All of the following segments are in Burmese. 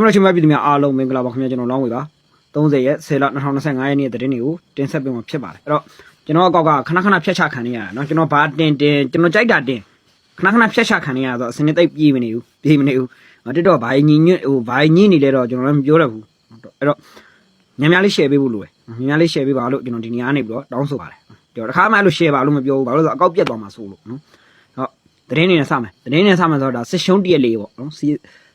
ကျွန်တော်ချင်းမပြည်သူများအားလုံးမင်္ဂလာပါခင်ဗျာကျွန်တော်လောင်းဝေပါ30ရက်10လ2025ရက်နေ့တဲ့တင်းတွေကိုတင်ဆက်ပေးမှာဖြစ်ပါတယ်အဲ့တော့ကျွန်တော်အကောက်ကခဏခဏဖြတ်ချခံနေရတာเนาะကျွန်တော်ဘာတင်တင်ကျွန်တော်ကြိုက်တာတင်ခဏခဏဖြတ်ချခံနေရတော့အစနေတိတ်ပြေးမနေဘူးပြေးမနေဘူးတက်တော့ဘာညီညွတ်ဟိုဘာညင်းနေလဲတော့ကျွန်တော်လည်းမပြောတတ်ဘူးအဲ့တော့များများလေး share ပေးဖို့လိုတယ်များများလေး share ပေးပါလို့ကျွန်တော်ဒီနေရာကနေပြီးတော့တောင်းဆိုပါတယ်ကျွန်တော်တစ်ခါမှအဲ့လို share ပါလို့မပြောဘူးဘာလို့လဲဆိုတော့အကောက်ပြတ်သွားမှာဆိုလို့နော်ဟုတ်သတင်းနေနဲ့စမယ်သတင်းနေစမယ်ဆိုတော့ဒါစစ်ရှုံးတရက်လေးပေါ့နော်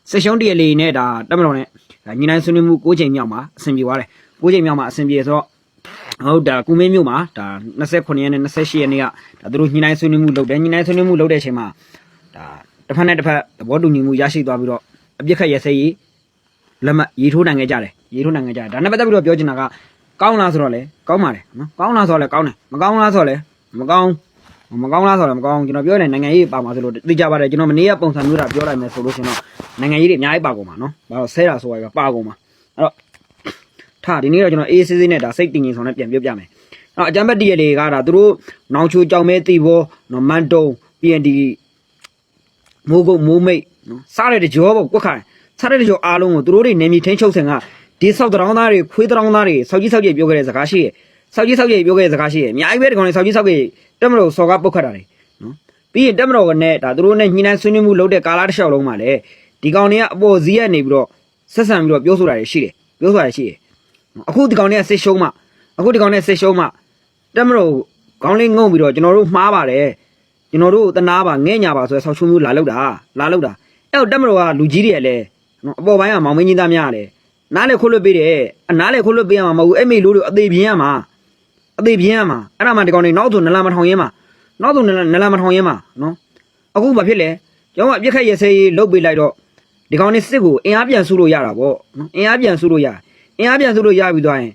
စစ်ရှုံးတရက်လေးနဲ့ဒါတက်မတော်နဲ့ဒါညီနိုင်ဆွေးနွေးမှု၉ချိန်မြောက်မှာအဆင်ပြေသွားတယ်၉ချိန်မြောက်မှာအဆင်ပြေဆိုတော့ဟုတ်ဒါကုမင်းမြို့မှာဒါ29ရက်နဲ့28ရက်နေ့ကဒါသူတို့ညီနိုင်ဆွေးနွေးမှုလုပ်တယ်ညီနိုင်ဆွေးနွေးမှုလုပ်တဲ့အချိန်မှာဒါတစ်ဖက်နဲ့တစ်ဖက်သဘောတူညီမှုရရှိသွားပြီးတော့အပြစ်ခတ်ရစဲရေးလက်မှတ်ရေးထိုးနိုင်ခဲ့ကြတယ်ရေးထိုးနိုင်ခဲ့ကြတယ်ဒါနဲ့ပတ်သက်ပြီးတော့ပြောချင်တာကကောင်းလားဆိုတော့လေကောင်းပါတယ်နော်ကောင်းလားဆိုတော့လေကောင်းတယ်မကောင်းလားဆိုတော့လေမကောင်း မကောင်းလားဆိုတော့မကောင်းကျွန်တော်ပြောနေနိုင်ငံရေးပါမှာဆိုလို့သိကြပါတယ်ကျွန်တော်မနေ့ကပုံစံမျိုးတာပြောလိုက်မယ်ဆိုလို့ရှင်တော့နိုင်ငံရေးတွေအများကြီးပါကုန်ပါနော်ဘာလို့ဆဲတာဆိုရပါပါကုန်ပါအဲ့တော့ထားဒီနေ့တော့ကျွန်တော်အေးစစ်စစ်နဲ့ဒါစိတ်တင်ငင်ဆောင်နဲ့ပြန်ပြောပြမယ်အဲ့တော့အကြမ်းဖက်တရလေကဒါသူတို့နောင်ချိုကြောင်မဲတီဘောနော်မန်တုံ PND မိုးကုတ်မိုးမိတ်နော်စားတဲ့ကြောပေါ့ကွက်ခိုင်စားတဲ့ကြောအားလုံးကိုသူတို့တွေနေမြေထင်းချုပ်ဆင်ကဒီဆောက်တောင်းသားတွေခွေးတောင်းသားတွေစောက်ကြီးစောက်ကြီးပြောခဲ့တဲ့စကားရှိရဲ့ စောက်ကြီးစောက်ကြီးပြောခဲ့တဲ့စကားရှိရဲ့အများကြီးပဲဒီကောင်တွေစောက်ကြီးစောက်ကြီးတက်မလို့စော်ကားပုတ်ခတ်တာတွေနော်ပြီးရင်တက်မတော်ကနဲ့ဒါသူတို့နဲ့ညှိနှိုင်းဆွေးနွေးမှုလုပ်တဲ့ကာလတစ်လျှောက်လုံးမှာလည်းဒီကောင်တွေကအပေါ်စီးကနေပြီးတော့ဆက်ဆံပြီးတော့ပြောဆိုတာတွေရှိတယ်ပြောဆိုတာတွေရှိတယ်အခုဒီကောင်တွေကစစ်ရှုံးမှအခုဒီကောင်တွေစစ်ရှုံးမှတက်မတော်ခေါင်းလေးငုံပြီးတော့ကျွန်တော်တို့မှားပါတယ်ကျွန်တော်တို့တနာပါငဲ့ညာပါဆိုတဲ့ဆောက်ချုံမျိုးလာလောက်တာလာလောက်တာအဲ့တော့တက်မတော်ကလူကြီးတွေလည်းနော်အပေါ်ပိုင်းကမောင်မင်းကြီးသားများလည်းနားလေခွတ်လွတ်ပေးတယ်အနားလေခွတ်လွတ်ပေးရမှာမဟုတ်ဘူးအဲ့မိလို့တို့အသေးပြင်းရမှာ အသေးပြင်းရမှာအဲ့ဒါမှဒီကောင်တွေနောက်ဆိုနလမထောင်ရင်းမှာနောက်ဆိုနလနလမထောင်ရင်းမှာနော်အခုဘာဖြစ်လဲကျွန်တော်ကအပြစ်ခတ်ရစဲရေးလုတ်ပေးလိုက်တော့ဒီကောင်တွေစစ်ကိုအင်အားပြန်ဆုလို့ရတာပေါ့နော်အင်အားပြန်ဆုလို့ရအင်အားပြန်ဆုလို့ရပြီးသွားရင်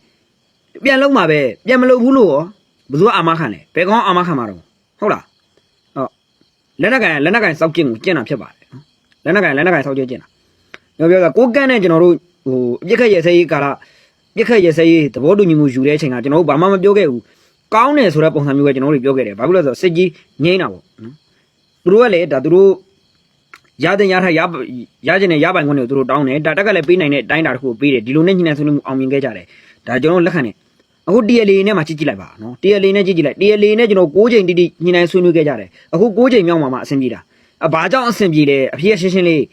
ပြန်လုံးမှာပဲပြန်မလုပ်ဘူးလို့ရောဘယ်သူကအာမခံလဲဘယ်ကောင်အာမခံမှာတော့ဟုတ်လားလက်နက်ကင်လက်နက်ကင်စောက်ကျင့်ကိုကျင့်တာဖြစ်ပါတယ်နော်လက်နက်ကင်လက်နက်ကင်စောက်ကျင့်ကျင့်တာပြောပြောတာကိုကန်းနဲ့ကျွန်တော်တို့ဟိုအပြစ်ခက်ရစဲရေးကာလ ပြစ်ခက်ရစဲရေးသဘောတူညီမှုယူတဲ့အချိန်ကကျွန်တော်တို့ဘာမှမပြောခဲ့ဘူးကောင်းတယ်ဆိုတဲ့ပုံစံမျိုးပဲကျွန်တော်တို့ပြောခဲ့တယ်ဘာဖြစ်လို့လဲဆိုတော့စစ်ကြီးငိမ့်တာပေါ့နော်သူတို့ကလည်းဒါသူတို့ရတဲ့ရထားရရကျင်တဲ့ရပိုင်ခွင့်တွေကိုသူတို့တောင်းတယ်ဒါတက်ကလည်းပေးနိုင်တဲ့အတိုင်းတာတစ်ခုကိုပေးတယ်ဒီလိုနဲ့ညှိနှိုင်းဆွေးနွေးမှုအောင်မြင်ခဲ့ကြတယ်ဒါကျွန်တော်လက်ခံတယ်အခု TLA နဲ့မှကြည့်ကြည့်လိုက်ပါနော် TLA နဲ့ကြည့်ကြည့်လိုက် TLA နဲ့ကျွန်တော်6ချိန်တိတိညှိနှိုင်းဆွေးနွေးခဲ့ကြတယ်အခု6ချိန်မြောက်မှာမှအဆင်ပြေတာအဘာကြောင့်အဆင်ပြေလဲအဖေရှင်းရှင်းလေး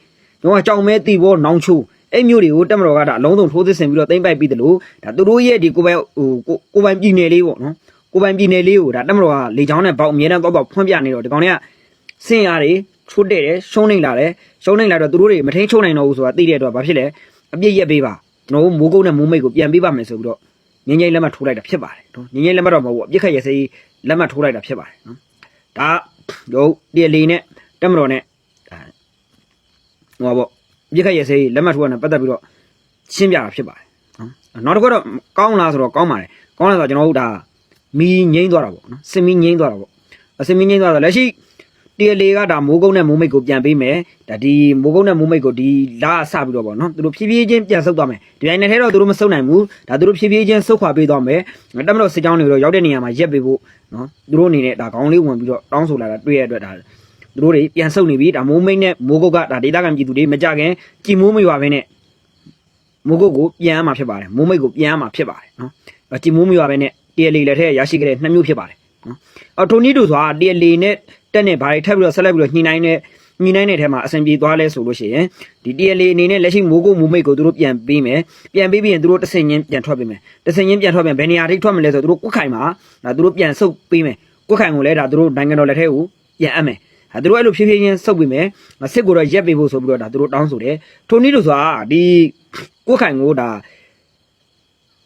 ကျွန်တော်ကကြောင်မဲတီဘောနောင်ချို အဲ့မျိုးတွေကိုတက်မတော်ကဒါအလုံးစုံထိုးသစ်ဆင်ပြီးတော့တိမ့်ပိုက်ပြီးတယ်လို့ဒါသူတို့ရဲ့ဒီကိုပိုင်ဟိုကိုပိုင်ပြည်နယ်လေးပေါ့နော်ကိုပိုင်ပြည်နယ်လေးကိုဒါတက်မတော်ကလေချောင်းနဲ့ပေါက်အမြဲတမ်းတော့တော့ဖွင့်ပြနေတော့ဒီကောင်တွေကစင်ရတယ်ချိုးတဲ့တယ်ရှုံးနေလာတယ်ရှုံးနေလာတော့သူတို့တွေမထိန်ချုံနိုင်တော့ဘူးဆိုတာသိတဲ့အတွက်ဘာဖြစ်လဲအပြစ်ရက်ပေးပါကျွန်တော်တို့မိုးကုတ်နဲ့မိုးမိတ်ကိုပြန်ပေးပါမယ်ဆိုပြီးတော့ငင်းငိမ့်လက်မှတ်ထိုးလိုက်တာဖြစ်ပါတယ်နော်ငင်းငိမ့်လက်မှတ်တော့မဟုတ်ဘူးအပြစ်ခတ်ရစေးလက်မှတ်ထိုးလိုက်တာဖြစ်ပါတယ်နော်ဒါရုပ်တရလီနဲ့တက်မတော်နဲ့ဟောပေါ့အ ပြစ်ခတ်ရစေးလက်မှတ်ထိုးရတဲ့ပတ်သက်ပြီးတော့ရှင်းပြတာဖြစ်ပါတယ်နော်နောက်တစ်ခုတော့ကောင်းလားဆိုတော့ကောင်းပါတယ်ကောင်းလားဆိုတော့ကျွန်တော်တို့ဒါမီးငိမ့်သွားတာပေါ့နော်စင်မီးငိမ့်သွားတာပေါ့အစင်မီးငိမ့်သွားတော့လက်ရှိတရလေကဒါမိုးကုန်းနဲ့မိုးမိတ်ကိုပြန်ပေးမယ်ဒါဒီမိုးကုန်းနဲ့မိုးမိတ်ကိုဒီလာဆပြီးတော့ပေါ့နော်သူတို့ဖြည်းဖြည်းချင်းပြန်ဆုတ်သွားမယ်ဒီတိုင်းနဲ့ထဲတော့သူတို့မဆုတ်နိုင်ဘူးဒါသူတို့ဖြည်းဖြည်းချင်းဆုတ်ခွာပေးသွားမယ်တက်မလို့စစ်ကြောင်းတွေတော့ရောက်တဲ့နေရာမှာရက်ပေးဖို့နော်သူတို့အနေနဲ့ဒါခေါင်းလေးဝင်ပြီးတော့တောင်းဆိုလာတာတွေ့ရတဲ့အတွက်ဒါ သူတို့တွေပြန်ဆုတ်နေပြီဒါမိုးမိတ်နဲ့မိုးကုတ်ကဒါဒေတာကံပြည်သူတွေမကြခင်ကြည်မိုးမရွာဘဲနဲ့မိုးကုတ်ကိုပြန်ရမှာဖြစ်ပါတယ်မိုးမိတ်ကိုပြန်ရမှာဖြစ်ပါတယ်နော်ကြည်မိုးမရွာဘဲနဲ့တရလေလက်ထက်ရရှိခဲ့တဲ့နှစ်မျိုးဖြစ်ပါတယ်နော်အော်ထိုနီးတို့ဆိုတာတရလေနဲ့တက်နဲ့ဘာတွေထပ်ပြီးတော့ဆက်လက်ပြီးတော့ညှိနှိုင်းတဲ့ညှိနှိုင်းတဲ့ထဲမှာအဆင်ပြေသွားလဲဆိုလို့ရှိရင်ဒီ TLA အနေနဲ့လက်ရှိမိုးကုတ်မူမိတ်ကိုသူတို့ပြန်ပေးမယ်ပြန်ပေးပြီးရင်သူတို့တဆင်ချင်းပြန်ထွက်ပေးမယ်တဆင်ချင်းပြန်ထွက်ပြန်ဘယ်နေရာထိထွက်မလဲဆိုတော့သူတို့ကွက်ခိုင်မှာဒါသူတို့ပြန်ဆုတ်ပေးမယ်ကွက်ခိုင်ကိုလည်းဒါသူတို့နိုင်ငံတော်လက်ထဲကိုပြန်အပ်မယ်အဲ သူတို့အဲ့လိုဖြည်းဖြည်းချင်းဆုတ်ပေးမယ်စစ်ကိုတော့ရက်ပေးဖို့ဆိုပြီးတော့ဒါသူတို့တောင်းဆိုတယ်ထိုနည်းလို့ဆိုတာဒီကွက်ခိုင်ကိုဒါ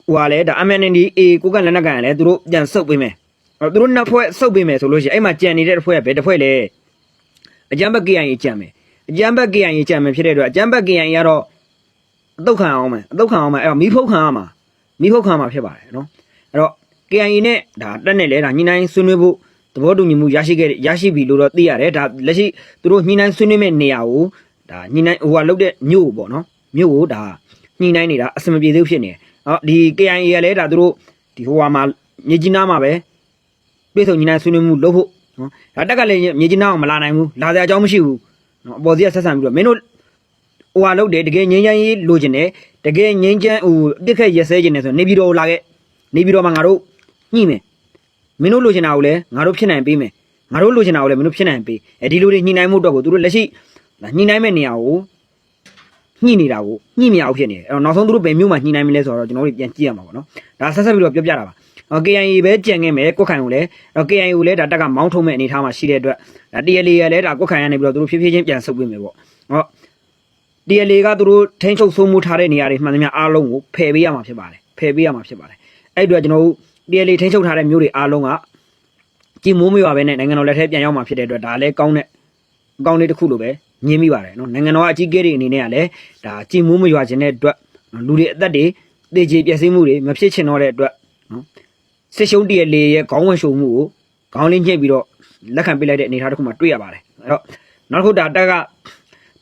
ဟိုကလည်းဒါ MNND A ကိုကလက်နက်ကန်လည်းသူတို့ပြန်ဆုတ်ပေးမယ်အဲ့သူတို့နှစ်ဖွဲ့ဆုတ်ပေးမယ်ဆိုလို့ရှိရင်အဲ့မှာကြံနေတဲ့တစ်ဖွဲ့ကဘယ်တစ်ဖွဲ့လဲအကြမ်းဘက် KIA ကြံမယ်အကြမ်းဘက် KIA ကြံမယ်ဖြစ်တဲ့အတွက်အကြမ်းဘက် KIA ကတော့အတုတ်ခံအောင်မယ်အတုတ်ခံအောင်မယ်အဲ့တော့မီးဖုတ်ခံရမှာမီးဖုတ်ခံမှာဖြစ်ပါတယ်နော်အဲ့တော့ KIA နဲ့ဒါတက်နဲ့လဲဒါညှိနှိုင်းဆွေးနွေးဖို့ သဘောတူညီမှုရရှိခဲ့ရရှိပြီလို့တော့သိရတယ်ဒါလက်ရှိသူတို့ညှိနှိုင်းဆွေးနွေးမဲ့နေရာကိုဒါညှိနှိုင်းဟိုကလုတ်တဲ့မြို့ပေါ့နော်မြို့ကိုဒါညှိနှိုင်းနေတာအဆင်မပြေသေးဘူးဖြစ်နေတယ်အော်ဒီ KIA ကလည်းဒါသူတို့ဒီဟိုဟာမှာမြေကြီးနားမှာပဲပြည်စုံညီနိုင်ဆွေးနွေးမှုလုပ်ဖို့နော်ဒါတက်ကလည်းမြေကြီးနားအောင်မလာနိုင်ဘူးလာစရာအကြောင်းမရှိဘူးနော်အပေါ်စီကဆက်ဆံပြီးတော့မင်းတို့ဟိုဟာလုပ်တယ်တကယ်ငင်းချမ်းရေးလိုချင်တယ်တကယ်ငင်းချမ်းဟိုအပြစ်ခက်ရက်စဲချင်တယ်ဆိုရင်နေပြည်တော်ကိုလာခဲ့နေပြည်တော်မှာငါတို့ညှိမယ် မင်းတို့လိုချင်တာကိုလည်းငါတို့ဖြစ်နိုင်ပေးမယ်ငါတို့လိုချင်တာကိုလည်းမင်းတို့ဖြစ်နိုင်ပေးအဲဒီလိုတွေညှိနှိုင်းမှုတော့ကိုသူတို့လက်ရှိညှိနှိုင်းမဲ့နေရာကိုညှိနေတာကိုညှိမရအောင်ဖြစ်နေတယ်အဲ့တော့နောက်ဆုံးသူတို့ဘယ်မျိုးမှညှိနှိုင်းမလဲဆိုတော့ကျွန်တော်တို့ပြန်ကြည့်ရမှာပေါ့နော်ဒါဆက်ဆက်ပြီးတော့ပြောပြတာပါဟော KIA ပဲကြံခဲ့မယ်ကိုခိုင်ကိုလည်းတော့ KIA ကိုလည်းဒါတက်ကမောင်းထုံးမဲ့အနေထားမှာရှိတဲ့အတွက်ဒါ TLA ရလည်းဒါကိုခိုင်ရနေပြီးတော့သူတို့ဖြည်းဖြည်းချင်းပြန်ဆုပ်ပေးမယ်ပေါ့ဟော TLA ကသူတို့ထိန်းချုပ်စိုးမိုးထားတဲ့နေရာတွေမှန်သမျှအားလုံးကိုဖယ်ပေးရမှာဖြစ်ပါတယ်ဖယ်ပေးရမှာဖြစ်ပါတယ်အဲ့အတွက်ကျွန်တော်တို့ TLA ထိန်းချုပ်ထားတဲ့မျိုးတွေအားလုံးကကြည်မိုးမရွာပဲနဲ့နိုင်ငံတော်လက်ထက်ပြန်ရောက်မှာဖြစ်တဲ့အတွက်ဒါလည်းကောင်းတဲ့အကောင်းလေးတစ်ခုလိုပဲညင်းမိပါတယ်နော်နိုင်ငံတော်ကအကြီးအကဲတွေအနေနဲ့ကလည်းဒါကြည်မိုးမရွာခြင်းတဲ့အတွက်လူတွေအသက်တွေတေချေပျက်စီးမှုတွေမဖြစ်ချင်တော့တဲ့အတွက်နော်စစ်ရှုံး TLA ရဲ့ခေါင်းဝင်ရှုံမှုကိုခေါင်းလေးညှိပြီးတော့လက်ခံပေးလိုက်တဲ့အနေအထားတစ်ခုမှတွေ့ရပါတယ်အဲ့တော့နောက်တစ်ခုဒါတက်က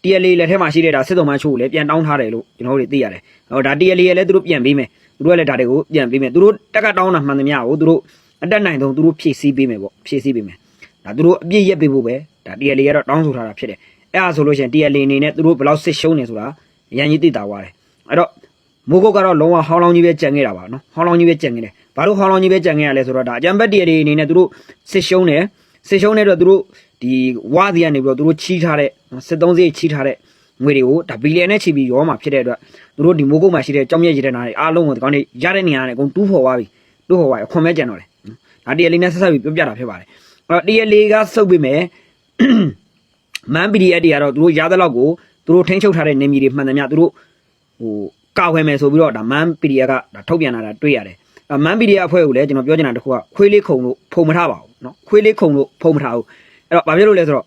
TLA လက်ထဲမှာရှိတဲ့ဒါစစ်တော်မှချို့ကိုလည်းပြန်တောင်းထားတယ်လို့ကျွန်တော်တို့သိရတယ်။ဟောဒါ TLA ရဲ့လည်းသူတို့ပြန်ပေးမယ်။ သူတို့ကလည်းဒါတွေကိုပြန်ပေးမယ်။သူတို့တက်ကတောင်းတာမှန်သမျှကိုသူတို့အတက်နိုင်ဆုံးသူတို့ဖြည့်ဆည်းပေးမယ်ပေါ့ဖြည့်ဆည်းပေးမယ်။ဒါသူတို့အပြည့်ရက်ပေးဖို့ပဲဒါ TLA ကတော့တောင်းဆိုထားတာဖြစ်တယ်။အဲ့ဒါဆိုလို့ရှိရင် TLA အနေနဲ့သူတို့ဘယ်လောက်စစ်ရှုံးနေဆိုတာအရင်ကြီးသိတာသွားတယ်။အဲ့တော့မိုးကုတ်ကတော့လုံးဝဟောင်းလောင်းကြီးပဲကြံခဲ့တာပါနော်။ဟောင်းလောင်းကြီးပဲကြံခဲ့တယ်။ဘာလို့ဟောင်းလောင်းကြီးပဲကြံခဲ့ရလဲဆိုတော့ဒါအကြံဘက် TLA အနေနဲ့သူတို့စစ်ရှုံးတယ်။စစ်ရှုံးတဲ့အတွက်သူတို့ဒီဝါစီကနေပြီးတော့သူတို့ချီးထားတဲ့စစ်သုံးစီးချီးထားတဲ့ ငွေတွေကိုဒါဘီလီယံနဲ့ချီပြီးရောမှာဖြစ်တဲ့အတွက်သူတို့ဒီမိုးကုတ်မှာရှိတဲ့ကြောင်မြက်ရတဲ့နာတွေအားလုံးကိုဒီကောင်းနေရတဲ့နေရာနဲ့အကုန်တူးဖော်သွားပြီတူးဖော်သွားရအခွန်မဲ့ကြံတော့တယ်ဒါတီအလေးနဲ့ဆက်ဆက်ပြီးပြောပြတာဖြစ်ပါတယ်အဲ့တော့တီအလေးကစုပ်ပြီးမယ်မန်ပီဒီအက်တွေကတော့သူတို့ရတဲ့လောက်ကိုသူတို့ထိန်းချုပ်ထားတဲ့နေမီတွေမှန်တယ်များသူတို့ဟိုကောက်ဝယ်မယ်ဆိုပြီးတော့ဒါမန်ပီဒီအက်ကဒါထုတ်ပြန်လာတာတွေ့ရတယ်မန်ပီဒီအက်အဖွဲ့ကိုလည်းကျွန်တော်ပြောချင်တာတစ်ခုကခွေးလေးခုံလို့ဖုံမထားပါဘူးเนาะခွေးလေးခုံလို့ဖုံမထားဘူးအဲ့တော့ဘာဖြစ်လို့လဲဆိုတော့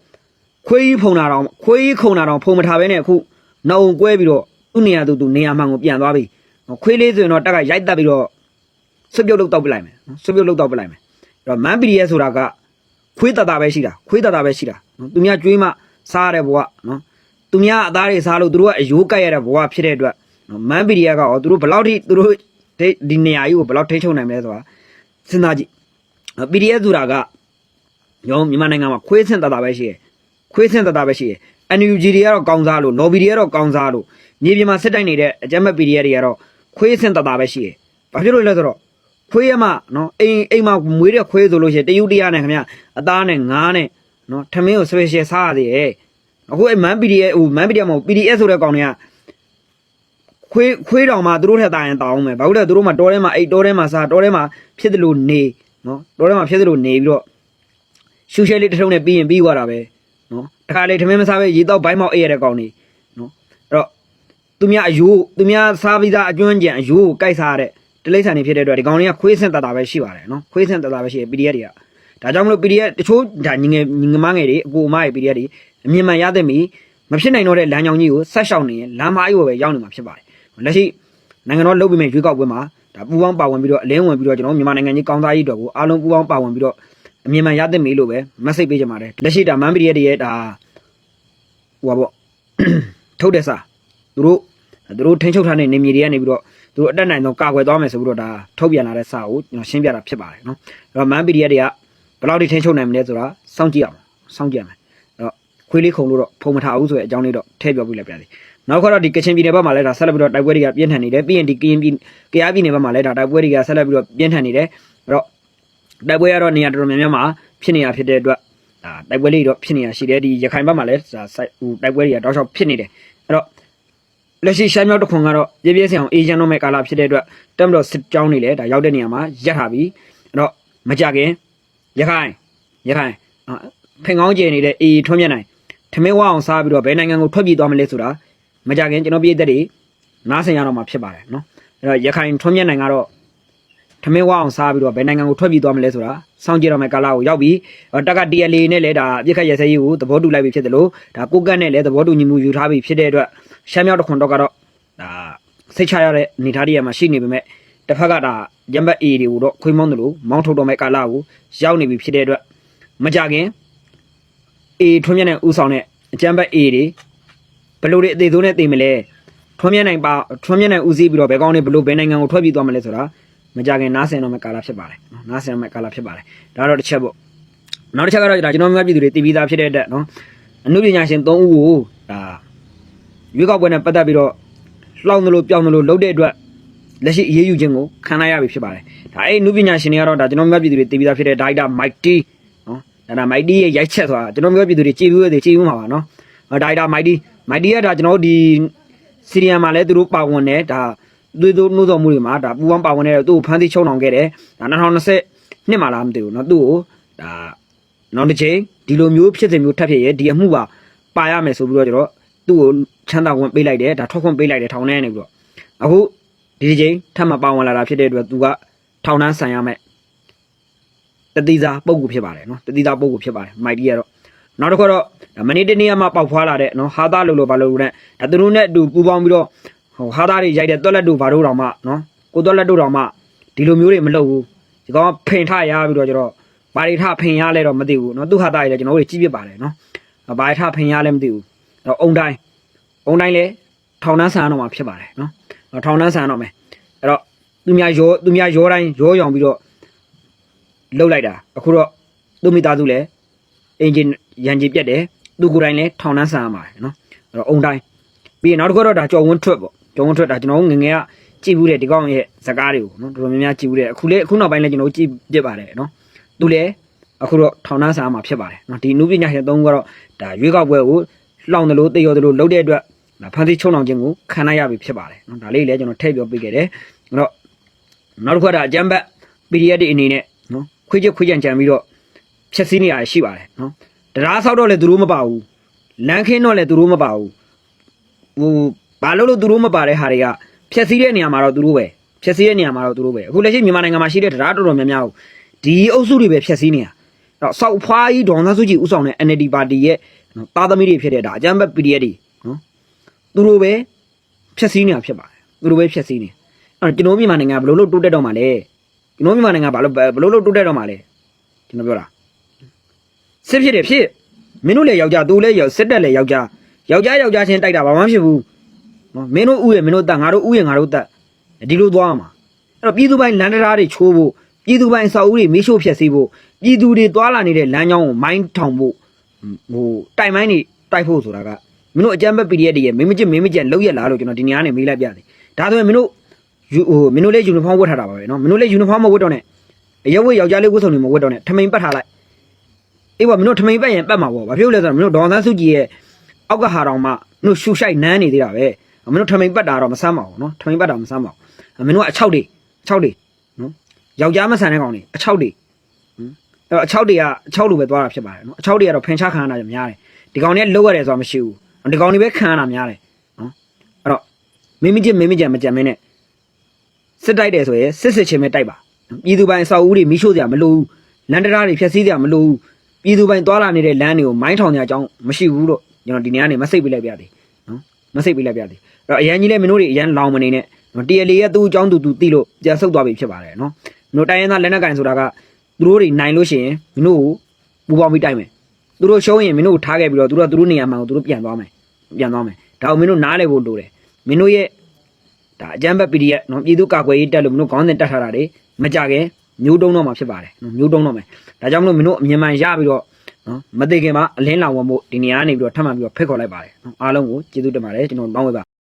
ခွေးကြီးဖုံတာတော့ခွေးကြီးခုံတာတော့ဖုံမထားဘဲနဲ့အခုနှုံကွဲပြီးတော့သူ့နေရာသူသူနေရာမှန်ကိုပြန်သွားပြီခွေးလေးဆိုရင်တော့တက်ကရိုက်တက်ပြီးတော့ဆွပြုတ်လုတ်တော့ပလိုက်မယ်နော်ဆွပြုတ်လုတ်တော့ပလိုက်မယ်အဲ့တော့မန်ပီရီယဆိုတာကခွေးတတာပဲရှိတာခွေးတတာပဲရှိတာနော်သူများကျွေးမှစားရတဲ့ဘဝနော်သူများအသားတွေစားလို့သူတို့ကအယိုးကိုက်ရတဲ့ဘဝဖြစ်တဲ့အတွက်နော်မန်ပီရီယကရောသူတို့ဘယ်လောက်ထိသူတို့ဒီနေရာကြီးကိုဘယ်လောက်ထိချုံနိုင်မလဲဆိုတာစဉ်းစားကြည့်ပီရီယဆိုတာကရောမြန်မာနိုင်ငံမှာခွေးဆင့်တတာပဲရှိတယ် ခွေးဆင့်တတာပဲရှိတယ် NUG တွေကတော့ကောင်းစားလို့ lobby တွေကတော့ကောင်းစားလို့မြေပြင်မှာစစ်တိုက်နေတဲ့အကြမ်းမဲ့ PDF တွေကတော့ခွေးဆင့်တတာပဲရှိတယ်။ဘာဖြစ်လို့လဲဆိုတော့ခွေးရမနော်အိမ်အိမ်မှာမွေးတဲ့ခွေးဆိုလို့ရှိရင်တယူတရားနဲ့ခင်ဗျအသားနဲ့ငါးနဲ့နော်ထမင်းကို special စားရသေးရဲ့။အခုအဲ့ man PDF ဟို man PDF မဟုတ် PDF ဆိုတဲ့ကောင်တွေကခွေးခွေးတောင်မှသူတို့ထက်တာရင်တောင်းမယ်။ဘာလို့လဲသူတို့မှတောထဲမှာအိတ်တောထဲမှာစားတောထဲမှာဖြစ်တယ်လို့နေနော်တောထဲမှာဖြစ်တယ်လို့နေပြီးတော့ရှူရှဲလေးတစ်ထုံနဲ့ပြီးရင်ပြီးသွားတာပဲ။ နော်တခါလေထမင်းမစားပဲရေတော့ဘိုင်းမောက်အေးရတဲ့ကောင်နေနော်အဲ့တော့သူများအယိုးသူများစားပြီးသားအကျွမ်းကြံအယိုးကိုကိုက်စားရတဲ့တလိမ့်ဆန်နေဖြစ်တဲ့အတွက်ဒီကောင်တွေကခွေးဆင့်တတာပဲရှိပါတယ်နော်ခွေးဆင့်တတာပဲရှိတယ် PDF တွေကဒါကြောင့်မလို့ PDF တချို့ဒါညီငယ်ညီငမငယ်တွေအကိုအမရဲ့ PDF တွေအမြင်မှန်ရတဲ့မီမဖြစ်နိုင်တော့တဲ့လမ်းကြောင်းကြီးကိုဆက်ရှောင်နေရင်လမ်းမကြီးကိုပဲရောက်နေမှာဖြစ်ပါတယ်လက်ရှိနိုင်ငံတော်လုပ်ပြီးမဲ့ရွေးကောက်ပွဲမှာဒါပူပေါင်းပါဝင်ပြီးတော့အလင်းဝင်ပြီးတော့ကျွန်တော်မြန်မာနိုင်ငံကြီးကောင်းသားကြီးတော်ကိုအားလုံးပူပေါင်းပါဝင်ပြီးတော့ အမြင်မှန်ရတဲ့မီလို့ပဲ message ပေးကြပါတယ်လက်ရှိဒါမန်ပီရီရဲ့ဒါဟိုပါပေါ့ထုတ်တဲ့စာသူတို့သူတို့ထိန်းချုပ်ထားတဲ့နေမြေတွေကနေပြီးတော့သူတို့အတက်နိုင်ဆုံးကာကွယ်သွားမယ်ဆိုပြီးတော့ဒါထုတ်ပြန်လာတဲ့စာကိုကျွန်တော်ရှင်းပြတာဖြစ်ပါတယ်နော်အဲ့တော့မန်ပီရီရဲ့တွေကဘယ်လောက်ထိထိန်းချုပ်နိုင်မလဲဆိုတာစောင့်ကြည့်အောင်စောင့်ကြည့်ရမယ်အဲ့တော့ခွေးလေးခုံလို့တော့ဖုံမထားဘူးဆိုတဲ့အကြောင်းလေးတော့ထည့်ပြောပြလိုက်ပါစီနောက်ခါတော့ဒီကချင်ပြည်နယ်ဘက်မှာလည်းဒါဆက်လက်ပြီးတော့တိုက်ပွဲတွေကပြင်းထန်နေတယ်ပြီးရင်ဒီကရင်ပြည်ကယားပြည်နယ်ဘက်မှာလည်းဒါတိုက်ပွဲတွေကဆက်လက်ပြီးတော့ပြင်းထန်နေတယ်အဲ့တော့ တိုက်ပွဲကတော့နေရာတော်တော်များများမှာဖြစ်နေတာဖြစ်တဲ့အတွက်ဒါတိုက်ပွဲလေးတော့ဖြစ်နေတာရှိတယ်ဒီရခိုင်ဘက်မှာလည်းဒါစိုက်ဟိုတိုက်ပွဲတွေကတောက်လျှောက်ဖြစ်နေတယ်အဲ့တော့လက်ရှိရှမ်းမြောက်တခွန်ကတော့ပြည့်ပြည့်စင်အောင်အေဂျင့်တော့မဲ့ကာလာဖြစ်တဲ့အတွက်တက်မတော်စစ်ကြောင်းတွေလည်းဒါရောက်တဲ့နေရာမှာရပ်ထားပြီအဲ့တော့မကြခင်ရခိုင်ရခိုင်ဖင်ကောင်းကျင်နေတဲ့အေထွန်းမြတ်နိုင်ထမင်းဝအောင်စားပြီးတော့ဘယ်နိုင်ငံကိုထွက်ပြေးသွားမလဲဆိုတာမကြခင်ကျွန်တော်ပြည်သက်တွေနားဆင်ရတော့မှာဖြစ်ပါတယ်နော်အဲ့တော့ရခိုင်ထွန်းမြတ်နိုင်ကတော့ ထမင်းဝအောင်စားပြီးတော့ဘယ်နိုင်ငံကိုထွက်ပြေးသွားမလဲဆိုတာစောင့်ကြည့်တော့မယ့်ကာလကိုရောက်ပြီးတက်က TLA နဲ့လည်းဒါအပြစ်ခတ်ရစဲရေးကိုသဘောတူလိုက်ပြီဖြစ်တယ်လို့ဒါကိုကတ်နဲ့လည်းသဘောတူညီမှုယူထားပြီဖြစ်တဲ့အတွက်ရှမ်းမြောက်တခွန်တော့ကတော့ဒါစိတ်ချရတဲ့အနေထားတွေမှာရှိနေပေမဲ့တစ်ဖက်ကဒါရမ်ဘတ် A တွေကိုတော့ခွေးမောင်းတယ်လို့မောင်းထုတ်တော့မယ့်ကာလကိုရောက်နေပြီဖြစ်တဲ့အတွက်မကြခင် A ထွန်းမြတ်နဲ့ဥဆောင်တဲ့အကြမ်းဘတ် A တွေဘယ်လိုတွေအသေးဆုံးနဲ့သိမလဲထွန်းမြတ်နိုင်ပါထွန်းမြတ်နိုင်ဦးစီးပြီးတော့ဘယ်ကောင်းနေဘယ်လိုဘယ်နိုင်ငံကိုထွက်ပြေးသွားမလဲဆိုတာ မကြခင်နားဆင်တော့မယ့်ကာလဖြစ်ပါတယ်နော်နားဆင်တော့မယ့်ကာလဖြစ်ပါတယ်ဒါတော့တစ်ချက်ပေါ့နောက်တစ်ချက်ကတော့ဒါကျွန်တော်များပြည်သူတွေတည်ပြီးသားဖြစ်တဲ့အတွက်နော်အမှုပညာရှင်၃ဦးကိုဒါရွေးကောက်ပွဲနဲ့ပတ်သက်ပြီးတော့လှောင်သလိုပြောင်းသလိုလုပ်တဲ့အတွက်လက်ရှိအရေးယူခြင်းကိုခံရရပြီဖြစ်ပါတယ်ဒါအဲ့နုပညာရှင်တွေကတော့ဒါကျွန်တော်မျိုးပြည်သူတွေတည်ပြီးသားဖြစ်တဲ့ဒါရိုက်တာမိုက်တီနော်ဒါနာမိုက်တီရဲ့ရိုက်ချက်ဆိုတာကျွန်တော်မျိုးပြည်သူတွေကြည်ပြီးသေးကြည်ပြီးမှာပါနော်ဒါရိုက်တာမိုက်တီမိုက်တီကဒါကျွန်တော်တို့ဒီစီရီယံမှာလည်းသူတို့ပါဝင်တယ်ဒါ သွေးသွနှိုးတော်မှုတွေမှာဒါပူပေါင်းပါဝင်တဲ့သူ့ကိုဖမ်းဆီးချုံအောင်ခဲ့တယ်ဒါ2020နှစ်မှာလားမသိဘူးเนาะသူ့ကိုဒါနောက်တစ်ချိန်ဒီလိုမျိုးဖြစ်စဉ်မျိုးထပ်ဖြစ်ရဲဒီအမှုပါပါရမယ်ဆိုပြီးတော့ကျွန်တော်သူ့ကိုချမ်းသာဝင်ပေးလိုက်တယ်ဒါထွက်ခွင့်ပေးလိုက်တယ်ထောင်ထဲနေပြီးတော့အခုဒီဒီချိန်ထပ်မပါဝင်လာတာဖြစ်တဲ့အတွက်သူကထောင်နှန်းဆန်ရမယ်တတိသားပုံကူဖြစ်ပါတယ်เนาะတတိသားပုံကူဖြစ်ပါတယ်မိုက်တီကတော့နောက်တစ်ခါတော့ဒါမနေ့တနေ့ကမှပေါက်ဖွာလာတဲ့เนาะဟာသားလို့လို့ဘာလို့လဲဒါသူတို့နဲ့အတူပူပေါင်းပြီးတော့ ဟိုဟာသားတွေရိုက်တဲ့တွက်လက်တို့ဘာတို့တောင်မှနော်ကိုတွက်လက်တို့တောင်မှဒီလိုမျိုးတွေမလုပ်ဘူးဒီကောင်ဖင်ထရပြီးတော့ကျတော့ဘာတွေထဖင်ရလဲတော့မသိဘူးနော်သူဟာသားတွေလည်းကျွန်တော်တို့ကြီးပြစ်ပါတယ်နော်ဘာတွေထဖင်ရလဲမသိဘူးအဲ့တော့အုံတိုင်းအုံတိုင်းလည်းထောင်နှန်းဆန်တော့မှဖြစ်ပါတယ်နော်ထောင်နှန်းဆန်တော့မယ်အဲ့တော့သူများရောသူများရောတိုင်းရောရောင်ပြီးတော့လှုပ်လိုက်တာအခုတော့သူ့မိသားစုလည်းအင်ဂျင်ရန်ကြီးပြက်တယ်သူကိုယ်တိုင်လည်းထောင်နှန်းဆန်ရပါတယ်နော်အဲ့တော့အုံတိုင်းပြီးရင်နောက်တစ်ခါတော့ဒါကြော်ဝန်းထွက်ပေါ့ ဒုံထွက်တာကျွန်တော်ငငယ်ကကြည့်ဘူးတဲ့ဒီကောင်ရဲ့ဇကားတွေကိုနော်တော်တော်များများကြည့်ဘူးတဲ့အခုလေအခုနောက်ပိုင်းလည်းကျွန်တော်ကြည့်ပြပါတယ်နော်သူလည်းအခုတော့ထောင်သားစာမှာဖြစ်ပါတယ်နော်ဒီနုပညာရှင်သုံးခုကတော့ဒါရွေးကောက်ပွဲကိုလှောင်တယ်လို့တည်ရော်တယ်လို့လုပ်တဲ့အတွက်ဖန်ဆီးချုံအောင်ခြင်းကိုခံနိုင်ရပြီဖြစ်ပါတယ်နော်ဒါလေးလည်းကျွန်တော်ထည့်ပြောပေးခဲ့တယ်အဲ့တော့နောက်တစ်ခါကအကြံဘက် PDF တွေအနေနဲ့နော်ခွေးချက်ခွေးကြံကြံပြီးတော့ဖြက်စီးနေရရှိပါတယ်နော်တရားဆောက်တော့လည်းသူတို့မပါဘူးလမ်းခင်းတော့လည်းသူတို့မပါဘူးဟို ဘာလို့လို့သူတို့မပါတဲ့ဟာတွေကဖြက်စီးတဲ့နေရာမှာတော့သူတို့ပဲဖြက်စီးတဲ့နေရာမှာတော့သူတို့ပဲအခုလက်ရှိမြန်မာနိုင်ငံမှာရှိတဲ့တရားတော်တော်များများကိုဒီအုပ်စုတွေပဲဖြက်စီးနေတာအဲ့တော့စောက်ဖွားကြီးဒေါန်သားစုကြည်ဥဆောင်တဲ့ NLD ပါတီရဲ့နော်သားသမီးတွေဖြစ်တဲ့ဒါအကြမ်းဖက် PDF တွေနော်သူတို့ပဲဖြက်စီးနေတာဖြစ်ပါတယ်သူတို့ပဲဖြက်စီးနေအဲ့တော့ကျွန်တော်မြန်မာနိုင်ငံဘယ်လိုလုပ်တိုးတက်တော့မှာလဲကျွန်တော်မြန်မာနိုင်ငံဘာလို့ဘယ်လိုလုပ်တိုးတက်တော့မှာလဲကျွန်တော်ပြောတာစစ်ဖြစ်တယ်ဖြစ်မင်းတို့လည်းယောက်ျားသူလည်းယောက်စစ်တက်လည်းယောက်ျားယောက်ျားယောက်ျားချင်းတိုက်တာဘာမှမဖြစ်ဘူး နော်မင်းတို့ဥရဲ့မင်းတို့တက်ငါတို့ဥရဲ့ငါတို့တက်ဒီလိုသွားမှာအဲ့တော့ပြည်သူပိုင်းလန်တရာတွေချိုးဖို့ပြည်သူပိုင်းအစာအုပ်တွေမေးရှို့ဖျက်ဆီးဖို့ပြည်သူတွေသွားလာနေတဲ့လမ်းကြောင်းကိုမိုင်းထောင်ဖို့ဟိုတိုင်မိုင်းတွေတိုက်ဖို့ဆိုတာကမင်းတို့အကြမ်းဖက် PDF တွေရဲ့မင်းမကျမင်းမကျလောက်ရက်လားလို့ကျွန်တော်ဒီနေရာနဲ့မေးလိုက်ပြတယ်ဒါဆိုရင်မင်းတို့ယူဟိုမင်းတို့လည်းယူနီဖောင်းဝတ်ထားတာပါပဲနော်မင်းတို့လည်းယူနီဖောင်းမဝတ်တော့နဲ့အရက်ဝတ်ယောက်ျားလေးဝတ်စုံတွေမဝတ်တော့နဲ့ထမိန်ပတ်ထားလိုက်အေးပါမင်းတို့ထမိန်ပတ်ရင်ပတ်မှာပေါ့ဘာဖြစ်လို့လဲဆိုတော့မင်းတို့ဒေါန်သန်းစုကြည်ရဲ့အောက်ကဟာတောင်မှမင်းတို့ရှူရှိုက်နန်းနေသေးတာပဲ မင်းတို့ထမိန်ပတ်တာတော့မဆမ်းပါဘူးနော်ထမိန်ပတ်တာမဆမ်းပါဘူးမင်းတို့ကအချောက်တွေအချောက်တွေနော်ယောက်ျားမဆန်တဲ့ကောင်တွေအချောက်တွေအဲ့တော့အချောက်တွေကအချောက်လိုပဲသွားတာဖြစ်ပါတယ်နော်အချောက်တွေကတော့ဖင်ချခံရတာများတယ်ဒီကောင်တွေလောက်ရတယ်ဆိုတာမရှိဘူးဒီကောင်တွေပဲခံရတာများတယ်နော်အဲ့တော့မင်းမကြည့်မင်းမကြံမကြံမင်းနဲ့စစ်တိုက်တယ်ဆိုရင်စစ်စစ်ချင်းပဲတိုက်ပါပြည်သူပိုင်အဆောက်အဦတွေမိရှို့စရာမလိုဘူးလန်တရာတွေဖျက်ဆီးစရာမလိုဘူးပြည်သူပိုင်သွားလာနေတဲ့လမ်းတွေကိုမိုင်းထောင်ကြအကြောင်းမရှိဘူးလို့ကျွန်တော်ဒီနေ့ကနေမစိတ်ပေးလိုက်ပြသည်နော်မစိတ်ပေးလိုက်ပြသည်အဲ့ တော့အရန်ကြီးလည်းမင်းတို့တွေအရန်လောင်မနေနဲ့တီအလီရဲ့သူ့အကြောင်းသူသူသိလို့ပြန်ဆုတ်သွားပြီဖြစ်ပါတယ်နော်မင်းတို့တိုင်းရင်းသားလက်နက်ကင်ဆိုတာကသူတို့တွေနိုင်လို့ရှိရင်မင်းတို့ကိုပူပေါင်းပြီးတိုက်မယ်သူတို့ရှုံးရင်မင်းတို့ထားခဲ့ပြီးတော့သူတို့ကသူတို့နေရာမှာကိုသူတို့ပြန်သွားမယ်ပြန်သွားမယ်ဒါအောင်မင်းတို့နားလေဖို့လိုတယ်မင်းတို့ရဲ့ဒါအကြမ်းဖက် PDF နော်ပြည်သူ့ကာကွယ်ရေးတက်လို့မင်းတို့ခေါင်းစဉ်တက်ထားတာတွေမကြခင်မျိုးတုံးတော့မှာဖြစ်ပါတယ်နော်မျိုးတုံးတော့မယ်ဒါကြောင့်မလို့မင်းတို့အမြင်မှန်ရပြီးတော့နော်မသိခင်မှာအလင်းလောင်ဝတ်ဖို့ဒီနေရာကနေပြီးတော့ထပ်မံပြီးတော့ဖိတ်ခေါ်လိုက်ပါတယ်နော်အားလုံးကိုကျေးဇူးတင်ပါတယ်ကျွန်တော်တောင်းဝေပါ